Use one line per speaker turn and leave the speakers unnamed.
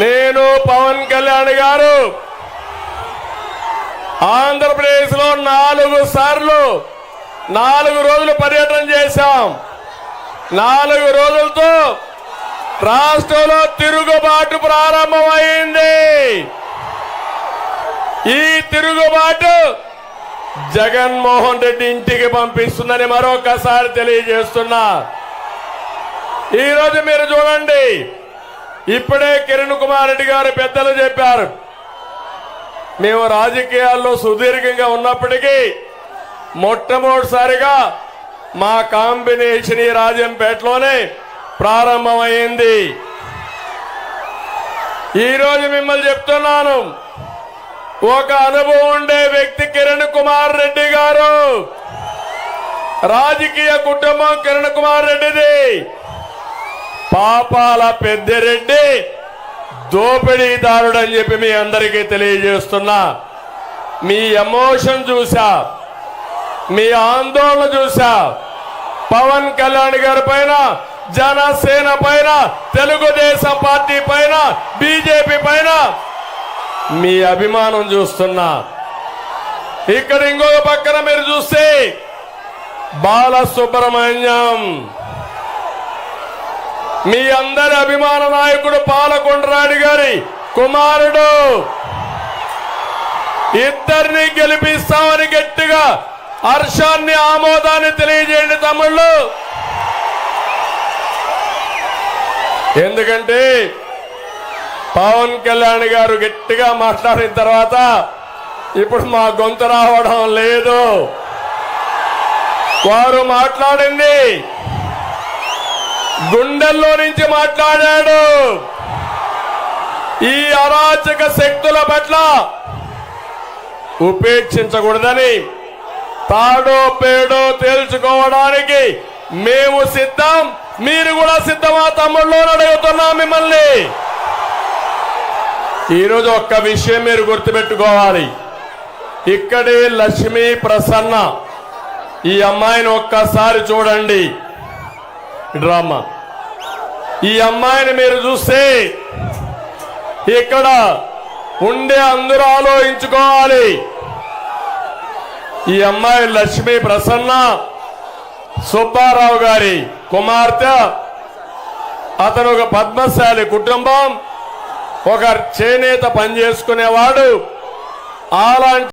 నేను పవన్ కళ్యాణ్ గారు ఆంధ్రప్రదేశ్లో నాలుగు సార్లు నాలుగు రోజులు పర్యటన చేశాం. నాలుగు రోజులతో రాష్ట్రంలో తిరుగుబాటు ప్రారంభమైంది. ఈ తిరుగుబాటు జగన్మోహన్ రెడ్డి ఇంటికి పంపిస్తుందని మరొకసారి తెలియజేస్తున్నా. ఈరోజు మీరు చూడండి ఇప్పుడే కిరణ్ కుమార్ రెడ్డి గారు పెద్దలు చెప్పారు. మేము రాజకీయాల్లో సుదీర్ఘంగా ఉన్నప్పటికీ మొట్టమొదటిసారిగా మా కాంబినేషన్ ఈ రాజంపేటలోనే ప్రారంభమైంది. ఈరోజు మిమ్మల్ని చెప్తున్నాను ఒక అనుభవం ఉండే వ్యక్తి కిరణ్ కుమార్ రెడ్డి గారు. రాజకీయ కుటుంబం కిరణ్ కుమార్ రెడ్డిది. పాపాల పెద్దిరెడ్డి దోపిడీదారుడు అని చెప్పి మీ అందరికీ తెలియజేస్తున్నా. మీ ఎమోషన్ చూసా. మీ ఆందోళన చూసా. పవన్ కళ్యాణ్ గారి పైన జనసేన పైన తెలుగుదేశం పార్టీ పైన బీజేపీ పైన మీ అభిమానం చూస్తున్నా. ఇక్కడ ఇంకొక పక్కన మీరు చూస్తే బాలసుబ్రహ్మణ్యం. మీ అందరి అభిమాన నాయకుడు పాలకొండరాడి గారి కుమారుడు. ఇద్దరిని గెలిపిస్తామని గట్టిగా హర్షాన్ని ఆమోదాన్ని తెలియజేయండి తమ్ముళ్ళు. ఎందుకంటే పవన్ కళ్యాణ్ గారు గట్టిగా మాట్లాడిన తర్వాత ఇప్పుడు మా గొంతు రావడం లేదు. వారు మాట్లాడింది గుండెల్లో నుంచి మాట్లాడాడు. ఈ అరాచక శక్తుల పట్ల ఉపేక్షించకూడదని తాడో పేడో తేల్చుకోవడానికి మేము సిద్ధం మీరు కూడా సిద్ధమా తమ్ముళ్ళు అడుగుతున్నాం అడుగుతున్నా మిమ్మల్ని. ఈరోజు ఒక్క విషయం మీరు గుర్తుపెట్టుకోవాలి. ఇక్కడే లక్ష్మీ ప్రసన్న. ఈ అమ్మాయిని ఒక్కసారి చూడండి. డ్రామా. ఈ అమ్మాయిని మీరు చూస్తే ఇక్కడ ఉండే అందరూ ఆలోచించుకోవాలి. ఈ అమ్మాయి లక్ష్మీ ప్రసన్న సుబ్బారావు గారి కుమార్తె అతను ఒక పద్మశాలి కుటుంబం ఒక చేనేత పనిచేసుకునేవాడు అలాంటి